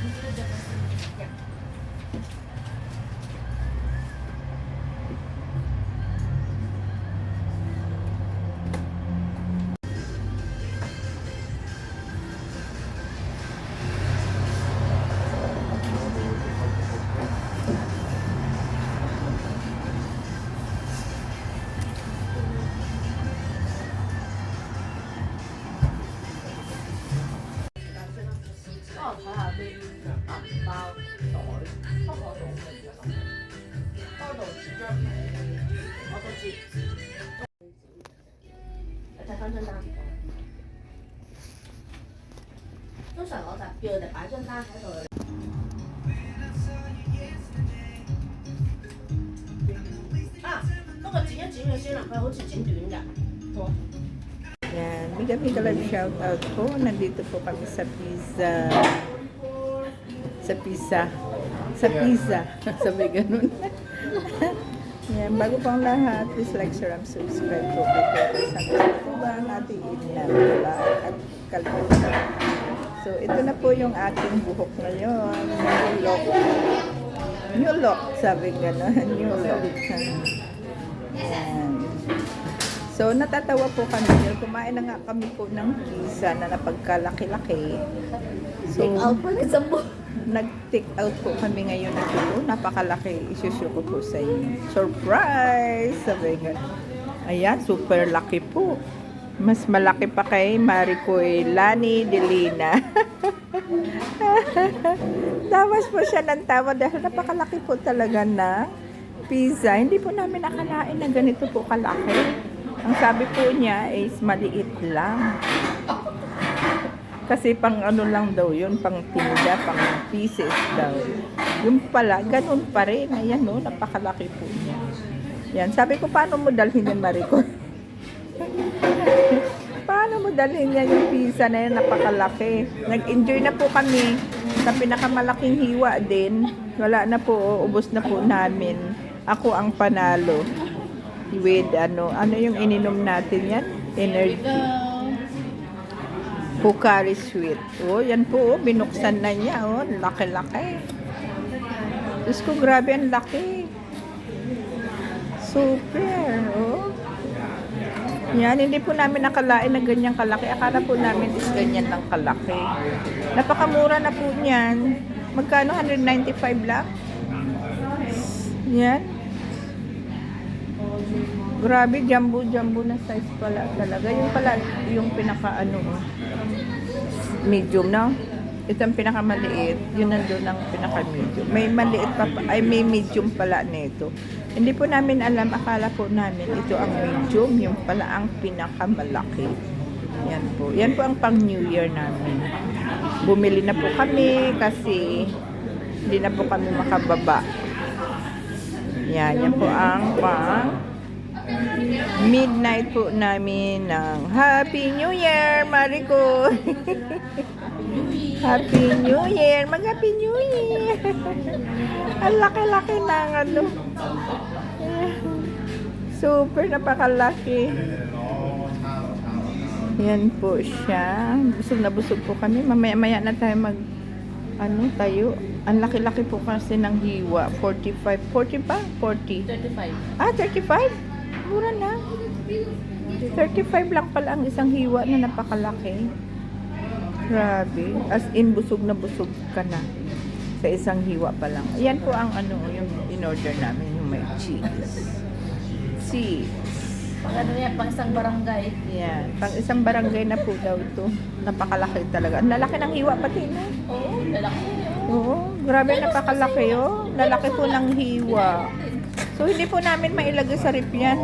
Yeah. 再翻正单。通常我就叫佢哋擺張單喺度。啊，不過剪一剪佢先啦，佢好似剪短㗎。Yan. Mega mega love shout out po. Nandito po kami sa pizza. Sa pizza. Sa pizza. Sabi ganun. Yan. Bago pang lahat, please like, share, and subscribe po kay Kuya Santos Tuba, ating inabla at kalbutan. So, ito na po yung ating buhok ngayon. New look. New look, sabi gano'n. New look. Yan. So, natatawa po kami kumain na nga kami po ng pizza na napagkalaki-laki. So, Take out pa sa mo. Nag-take out po kami ngayon ng ito. Napakalaki. Isusyo ko po sa inyo. Surprise! Sabi nga. Ayan, super laki po. Mas malaki pa kay Maricoy Lani Delina. Tawas po siya ng tawa dahil napakalaki po talaga na pizza. Hindi po namin nakalain na ganito po kalaki. Ang sabi po niya is maliit lang. Kasi pang ano lang daw yun, pang tinda, pang pieces daw. Yung pala, ganun pa rin. Ayan no, napakalaki po niya. Yan, sabi ko, paano mo dalhin yan, Mariko? paano mo dalhin yan yung pizza na yan, napakalaki. Nag-enjoy na po kami sa pinakamalaking hiwa din. Wala na po, ubos na po namin. Ako ang panalo. With ano, ano yung ininom natin yan? Energy. Pocari Sweet. Oh, yan po, oh, binuksan na niya. Oh, laki-laki. Diyos ko, grabe ang laki. Super, oh. Yan, hindi po namin nakalain na ganyang kalaki. Akala po namin is ganyan lang kalaki. Napakamura na po niyan. Magkano? 195 lang? Yan. Grabe, jumbo-jumbo na size pala talaga. Yung pala, yung pinaka ano, oh, medium, no? Ito ang pinakamaliit. Yun nandun ang pinaka-medium. May maliit pa, pa- ay may medium pala nito. Hindi po namin alam, akala po namin ito ang medium, yung pala ang pinakamalaki. Yan po. Yan po ang pang New Year namin. Bumili na po kami kasi hindi na po kami makababa. Yan, yan po ang pang midnight po namin ng Happy New Year, Mariko. Happy New Year, mag Happy New Year. Ang laki-laki ng ano. Super napakalaki. Yan po siya. Busog na busog po kami. Mamaya-maya na tayo mag ano tayo. Ang laki-laki po kasi ng hiwa. 45. 40 pa? 40. 35. Ah, 35? Mura na. 35 lang pala ang isang hiwa na napakalaki. Grabe. As in, busog na busog ka na. Sa isang hiwa pa lang. Ayan po ang ano, yung in-order namin, yung may cheese. Cheese. Pag ano yan, pang isang barangay. Yan. Pang isang barangay na po daw ito. Napakalaki talaga. Ang lalaki ng hiwa pati, no? Oo, lalaki. Oo, grabe napakalaki oh. Lalaki po ng hiwa. So hindi po namin mailagay sa rip yan.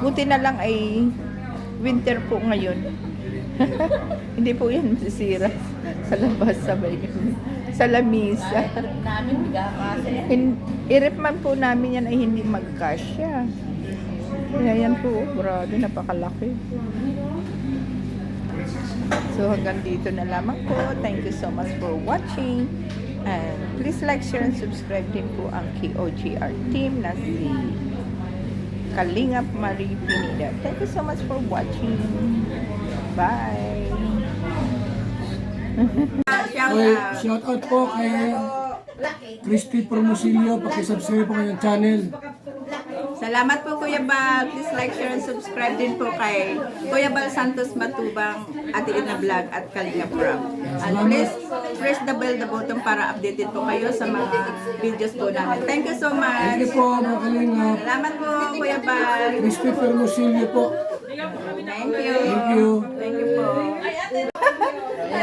Buti na lang ay winter po ngayon. hindi po yan masisira sa labas sabay sa lamisa. Namin. Hin- i-rip man po namin yan ay hindi magkasya. Kaya yan po, oh, grabe, napakalaki. So hanggang dito na lamang po. Thank you so much for watching. And please like, share, and subscribe din po ang KOGR team na si Kalingap Marie Pinida. Thank you so much for watching. Bye! Out! shout out po kay Christy Promosilio. Pakisubscribe po kanyang channel. Salamat po Kuya Bal. Please like, share, and subscribe din po kay Kuya Bal Santos Matubang, Ate Ina Vlog at Kalinga Prab. And please press the bell the button para updated po kayo sa mga videos po namin. Thank you so Thank you much. po mga. Salamat po Kuya Bal. Christy Promosilio po. Thank you. Thank you. Thank you po.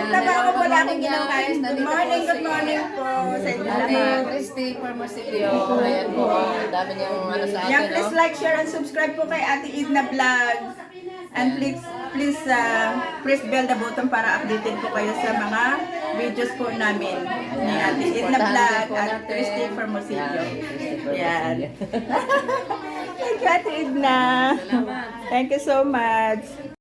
Trabaho, wala akong ginagawa. Good morning, good morning po sa Ate. Christy Parmasilio. Ayan po. Ang dami niyang ano sa atin, please no? like, share, and subscribe po kay Ate Edna Vlog. And please, please uh, press bell the button para updated po kayo sa mga videos po namin ni Ate Edna Vlog at Christy Formosillo. Yan. Thank you, Ate Edna. Thank you so much.